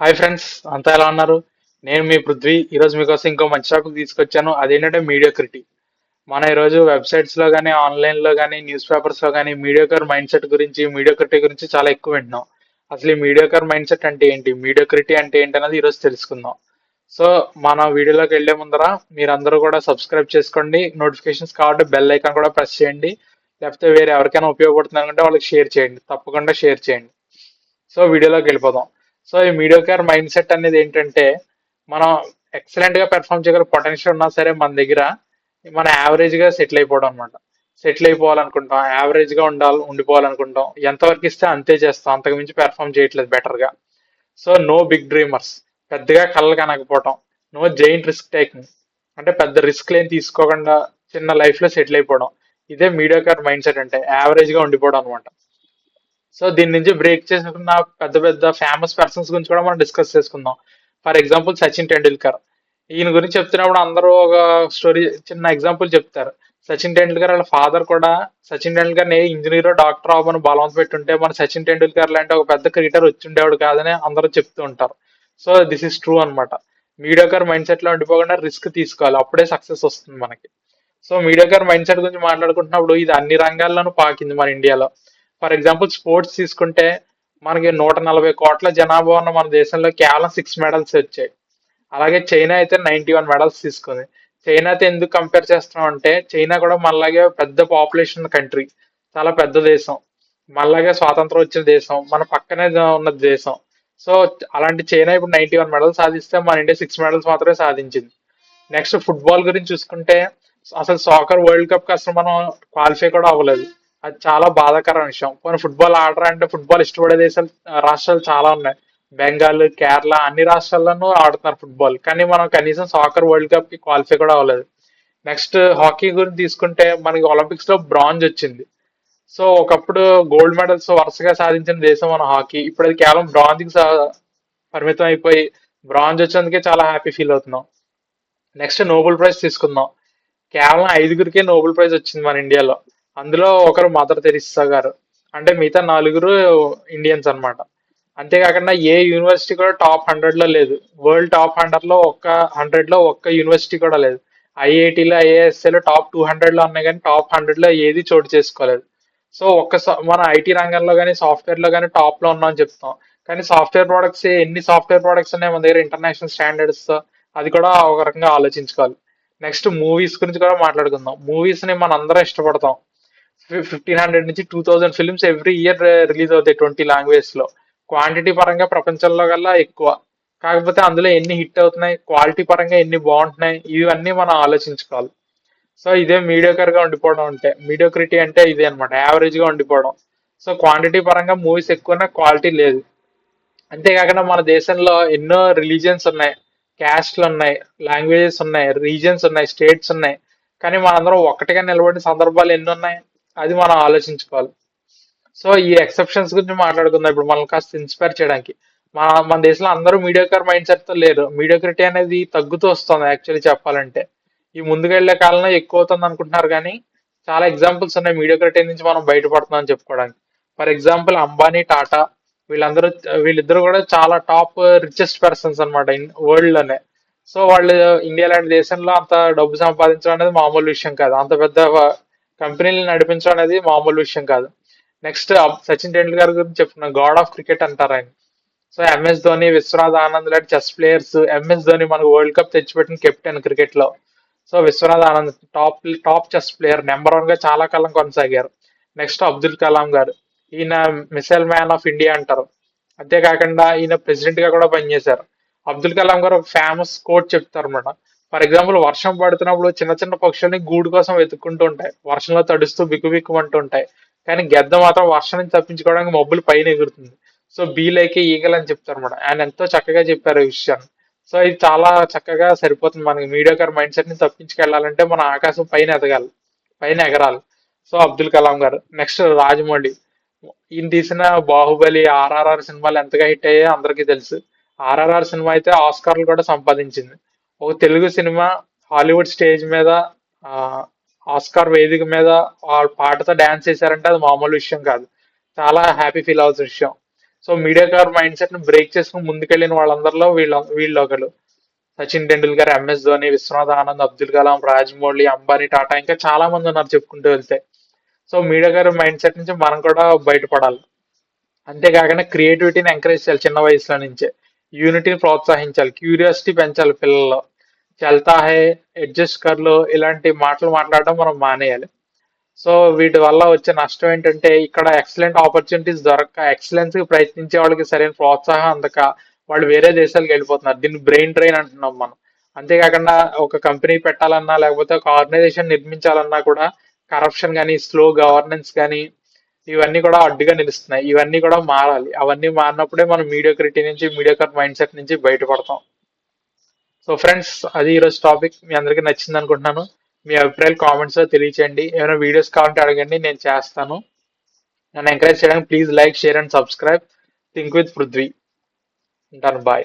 Hi friends అంతా ఎలా ఉన్నారు? నేను మీ పృథ్వీ. ఈరోజు మీకోసం ఇంకో మంచి టాపిక్ తీసుకొచ్చాను. అదేంటంటే మీడియోక్రిటీ మన ఈరోజు వెబ్సైట్స్లో కానీ ఆన్లైన్లో కానీ న్యూస్ పేపర్స్లో కానీ మీడియోకర్ మైండ్ సెట్ గురించి మీడియోక్రిటీ గురించి చాలా ఎక్కువ వింటున్నాం. అసలు ఈ మీడియోకర్ మైండ్ సెట్ అంటే ఏంటి? మీడియోక్రిటీ అంటే ఏంటి అనేది ఈరోజు తెలుసుకుందాం. సో మన వీడియోలోకి వెళ్ళే ముందర మీరందరూ కూడా సబ్స్క్రైబ్ చేసుకోండి. నోటిఫికేషన్స్ కాబట్టి బెల్ ఐకాన్ కూడా ప్రెస్ చేయండి. లేకపోతే వేరే ఎవరికైనా ఉపయోగపడుతున్నారంటే వాళ్ళకి షేర్ చేయండి. తప్పకుండా షేర్ చేయండి. సో వీడియోలోకి వెళ్ళిపోదాం. సో ఈ మీడియోకర్ మైండ్ సెట్ అనేది ఏంటంటే మనం ఎక్సలెంట్గా పెర్ఫామ్ చేయగల పొటెన్షియల్ ఉన్నా సరే మన దగ్గర మన యావరేజ్గా సెటిల్ అయిపోవడం అనమాట సెటిల్ అయిపోవాలనుకుంటాం యావరేజ్గా ఉండాలి ఉండిపోవాలనుకుంటాం. ఎంతవరకు ఇస్తే అంతే చేస్తాం అంతకు మించి పెర్ఫామ్ చేయట్లేదు బెటర్గా. సో నో బిగ్ డ్రీమర్స్ పెద్దగా కళ్ళు కనకపోవటం. నో జైంట్ రిస్క్ టేకింగ్ అంటే పెద్ద రిస్క్ లేని తీసుకోకుండా చిన్న లైఫ్లో సెటిల్ అయిపోవడం. ఇదే మీడియోకర్ మైండ్ సెట్ అంటే యావరేజ్గా ఉండిపోవడం అనమాట సో దీని నుంచి బ్రేక్ చేసుకున్న పెద్ద పెద్ద ఫేమస్ పర్సన్స్ గురించి కూడా మనం డిస్కస్ చేసుకుందాం. ఫర్ ఎగ్జాంపుల్ సచిన్ టెండూల్కర్ ఈయన గురించి చెప్తున్నప్పుడు అందరూ ఒక స్టోరీ చిన్న ఎగ్జాంపుల్ చెప్తారు. సచిన్ టెండూల్కర్ వాళ్ళ ఫాదర్ కూడా Sachin Tendulkar a engineer doctor అవ్వమని బలవంత పెట్టుంటే మన సచిన్ టెండూల్కర్ లాంటి ఒక పెద్ద క్రికెటర్ వచ్చి ఉండేవాడు కాదని అందరూ చెప్తూ ఉంటారు. సో దిస్ ఇస్ ట్రూ అన్నమాట. మీడియాకర్ మైండ్ సెట్లో ఉండిపోకుండా రిస్క్ తీసుకోవాలి. అప్పుడే సక్సెస్ వస్తుంది మనకి. సో మీడియాకర్ మైండ్ సెట్ గురించి మాట్లాడుకుంటున్నప్పుడు ఇది అన్ని రంగాల్లోనూ పాకింది మన ఇండియాలో ఫర్ ఎగ్జాంపుల్ స్పోర్ట్స్ తీసుకుంటే మనకి నూట నలభై కోట్ల జనాభా ఉన్న మన దేశంలో కేవలం సిక్స్ మెడల్స్ వచ్చాయి. అలాగే చైనా అయితే నైన్టీ వన్ మెడల్స్ తీసుకుంది. చైనాతో ఎందుకు కంపేర్ చేస్తున్నాం అంటే చైనా కూడా మనలాగే పెద్ద పాపులేషన్ కంట్రీ చాలా పెద్ద దేశం. మనలాగే స్వాతంత్రం వచ్చిన దేశం మన పక్కనే ఉన్న దేశం. సో అలాంటి చైనా ఇప్పుడు నైన్టీ వన్ మెడల్స్ సాధిస్తే మన ఇండియా సిక్స్ మెడల్స్ మాత్రమే సాధించింది. నెక్స్ట్ ఫుట్బాల్ గురించి చూసుకుంటే అసలు సాకర్ వరల్డ్ కప్కి అసలు మనం క్వాలిఫై కూడా అవ్వలేదు. అది చాలా బాధాకరమైన విషయం. కొన్ని ఫుట్బాల్ ఆడరా అంటే ఫుట్బాల్ ఇష్టపడే దేశాలు రాష్ట్రాలు చాలా ఉన్నాయి. బెంగాల్ కేరళ అన్ని రాష్ట్రాల్లోనూ ఆడుతున్నారు ఫుట్బాల్ కానీ మనం కనీసం సాకర్ వరల్డ్ కప్కి క్వాలిఫై కూడా అవ్వలేదు. నెక్స్ట్ హాకీ గురించి తీసుకుంటే మనకి ఒలింపిక్స్లో బ్రాంజ్ వచ్చింది. సో ఒకప్పుడు గోల్డ్ మెడల్స్ వరుసగా సాధించిన దేశం మన హాకీ ఇప్పుడు అది కేవలం బ్రాంజ్కి సా- పరిమితం అయిపోయి బ్రాంజ్ వచ్చేందుకే చాలా హ్యాపీ ఫీల్ అవుతున్నాం. నెక్స్ట్ నోబెల్ ప్రైజ్ తీసుకుందాం. కేవలం ఐదుగురికే నోబెల్ ప్రైజ్ వచ్చింది మన ఇండియాలో అందులో ఒకరు మదర్ తెరిస్సా గారు. అంటే మిగతా నలుగురు ఇండియన్స్ అన్నమాట. అంతేకాకుండా ఏ యూనివర్సిటీ కూడా టాప్ హండ్రెడ్లో లేదు. వరల్డ్ టాప్ హండ్రెడ్లో ఒక్క హండ్రెడ్లో ఒక్క యూనివర్సిటీ కూడా లేదు. ఐఐటీలో ఐఏఎస్ఏలో టాప్ టూ హండ్రెడ్లో ఉన్నాయి కానీ టాప్ హండ్రెడ్లో ఏది చోటు చేసుకోలేదు. సో ఒక్క స- మన ఐటీ రంగంలో కానీ సాఫ్ట్వేర్లో కానీ టాప్లో ఉన్నాం చెప్తాం. కానీ సాఫ్ట్వేర్ ప్రోడక్ట్స్ ఎన్ని సాఫ్ట్వేర్ ప్రొడక్ట్స్ ఉన్నాయి మన దగ్గర? ఇంటర్నేషనల్ స్టాండర్డ్స్ అది కూడా ఒక రకంగా ఆలోచించుకోవాలి. నెక్స్ట్ మూవీస్ గురించి కూడా మాట్లాడుకుందాం. మూవీస్ని మనం అందరం ఇష్టపడతాం. ఫిఫ్టీన్ హండ్రెడ్ నుంచి two thousand films every year release అవుతాయి ట్వంటీ లాంగ్వేజ్లో. క్వాంటిటీ పరంగా ప్రపంచంలో కల్లా ఎక్కువ. కాకపోతే అందులో ఎన్ని హిట్ అవుతున్నాయి క్వాలిటీ పరంగా ఎన్ని బాగుంటున్నాయి ఇవన్నీ మనం ఆలోచించుకోవాలి. సో ఇదే మీడియోకర్గా ఉండిపోవడం అంటే మీడియోక్రిటీ అంటే ఇదే అనమాట యావరేజ్గా ఉండిపోవడం. సో క్వాంటిటీ పరంగా మూవీస్ ఎక్కువ క్వాలిటీ లేదు. అంతేకాకుండా మన దేశంలో ఎన్నో రిలీజియన్స్ ఉన్నాయి క్యాస్ట్లు ఉన్నాయి లాంగ్వేజెస్ ఉన్నాయి రీజన్స్ ఉన్నాయి స్టేట్స్ ఉన్నాయి. కానీ మనందరం ఒక్కటిగా నిలబడిన సందర్భాలు ఎన్ని ఉన్నాయి? అది మనం ఆలోచించుకోవాలి. సో ఈ ఎక్సెప్షన్స్ గురించి మాట్లాడుకుందాం. ఇప్పుడు మనం కాస్త ఇన్స్పైర్ చేయడానికి. మన మన దేశంలో అందరూ మీడియోకర్ మైండ్ సెట్తో లేరు. మీడియోక్రిటీ అనేది తగ్గుతూ వస్తుంది యాక్చువల్లీ చెప్పాలంటే. ఈ ముందుకెళ్ళే కాలంలో ఎక్కువ అవుతుంది అనుకుంటున్నారు కానీ చాలా ఎగ్జాంపుల్స్ ఉన్నాయి మీడియోక్రిటీ నుంచి మనం బయటపడుతున్నాం అని చెప్పుకోవడానికి. ఫర్ ఎగ్జాంపుల్ అంబానీ టాటా వీళ్ళందరూ వీళ్ళిద్దరు కూడా చాలా టాప్ రిచెస్ట్ పర్సన్స్ అనమాట వరల్డ్లోనే. సో వాళ్ళు ఇండియా లాంటి దేశంలో అంత డబ్బు సంపాదించడం అనేది మామూలు విషయం కాదు. అంత పెద్ద కంపెనీలు నడిపించడం అనేది మామూలు విషయం కాదు. నెక్స్ట్ సచిన్ టెండూల్కర్ గురించి చెప్తున్నా గాడ్ ఆఫ్ క్రికెట్ అంటారు ఆయన. సో ఎంఎస్ ధోని విశ్వనాథ్ ఆనంద్ లాంటి చెస్ ప్లేయర్స్ ఎంఎస్ ధోని మనకు వరల్డ్ కప్ తెచ్చిపెట్టిన కెప్టెన్ క్రికెట్లో so Vishwanath Anand top top chess player number వన్గా చాలా కాలం కొనసాగారు. నెక్స్ట్ అబ్దుల్ కలాం గారు. ఈయన మిసైల్ మ్యాన్ ఆఫ్ ఇండియా అంటారు. అంతేకాకుండా ఈయన ప్రెసిడెంట్గా కూడా పనిచేశారు. అబ్దుల్ కలాం గారు ఒక ఫేమస్ కోట్ చెప్తారు అనమాట ఫర్ ఎగ్జాంపుల్ వర్షం పడుతున్నప్పుడు చిన్న చిన్న పక్షుల్ని గూడు కోసం వెతుక్కుంటూ ఉంటాయి. వర్షంలో తడుస్తూ బిక్కుబిక్కుమంటూ ఉంటాయి కానీ గెద్ద మాత్రం వర్షం నుంచి తప్పించుకోవడానికి మబ్బులు పైన ఎగురుతుంది. సో బీ ఈగలు ఈగల్ అని చెప్తారు అనమాట ఆయన ఎంతో చక్కగా చెప్పారు ఈ విషయాన్ని. సో ఇది చాలా చక్కగా సరిపోతుంది. మనకి మీడియాకర్ మైండ్ సెట్ని తప్పించుకెళ్ళాలంటే మన ఆకాశం పైన ఎదగాలి. పైన ఎగరాలి. సో అబ్దుల్ కలాం గారు. నెక్స్ట్ రాజమౌళి. ఈయన తీసిన బాహుబలి ఆర్ఆర్ఆర్ సినిమాలు ఎంతగా హిట్ అయ్యాయో అందరికీ తెలుసు. ఆర్ఆర్ఆర్ సినిమా అయితే ఆస్కార్లు కూడా సంపాదించింది. ఒక తెలుగు సినిమా హాలీవుడ్ స్టేజ్ మీద ఆస్కార్ వేదిక మీద వాళ్ళ పాటతో డాన్స్ చేశారంటే అది మామూలు విషయం కాదు. చాలా హ్యాపీ ఫీల్ అవుతున్న విషయం. సో మీడియా కార్ మైండ్ సెట్ని బ్రేక్ చేసుకుని ముందుకెళ్ళిన వాళ్ళందరిలో వీళ్ళ వీళ్ళు ఒకరు సచిన్ టెండూల్కర్ ఎంఎస్ ధోని విశ్వనాథ్ ఆనంద్ అబ్దుల్ కలాం రాజమౌళి అంబానీ టాటా ఇంకా చాలా మంది ఉన్నారు చెప్పుకుంటూ వెళ్తే. సో మీడియా గారి మైండ్ సెట్ నుంచి మనం కూడా బయటపడాలి. అంతేకాకుండా క్రియేటివిటీని ఎంకరేజ్ చేయాలి చిన్న వయసులో నుంచే. యూనిటీని ప్రోత్సహించాలి క్యూరియాసిటీ పెంచాలి పిల్లల్లో. చల్తా హే అడ్జస్ట్ కర్లు ఇలాంటి మాటలు మాట్లాడడం మనం మానేయాలి. సో వీటి వల్ల వచ్చే నష్టం ఏంటంటే ఇక్కడ ఎక్సలెంట్ ఆపర్చునిటీస్ దొరక్క ఎక్సలెన్స్కి ప్రయత్నించే వాళ్ళకి సరైన ప్రోత్సాహం అందక వాళ్ళు వేరే దేశాలకు వెళ్ళిపోతున్నారు. దీన్ని బ్రెయిన్ ట్రైన్ అంటున్నాం మనం. అంతేకాకుండా ఒక కంపెనీ పెట్టాలన్నా లేకపోతే ఒక ఆర్గనైజేషన్ నిర్మించాలన్నా కూడా కరప్షన్ కానీ స్లో గవర్నెన్స్ కానీ ఇవన్నీ కూడా అడ్డుగా నిలుస్తున్నాయి. ఇవన్నీ కూడా మారాలి. అవన్నీ మారినప్పుడే మనం మీడియోక్రిటీ నుంచి మీడియోకర్ మైండ్ సెట్ నుంచి బయటపడతాం. సో ఫ్రెండ్స్ అది ఈరోజు టాపిక్ మీ అందరికీ నచ్చింది అనుకుంటున్నాను. మీ అభిప్రాయాలు కామెంట్స్ తెలియచేయండి. ఏమైనా వీడియోస్ కావాలంటే అడగండి నేను చేస్తాను. నన్ను ఎంకరేజ్ చేయడానికి please like share and subscribe think with Prithvi ఉంటాను బాయ్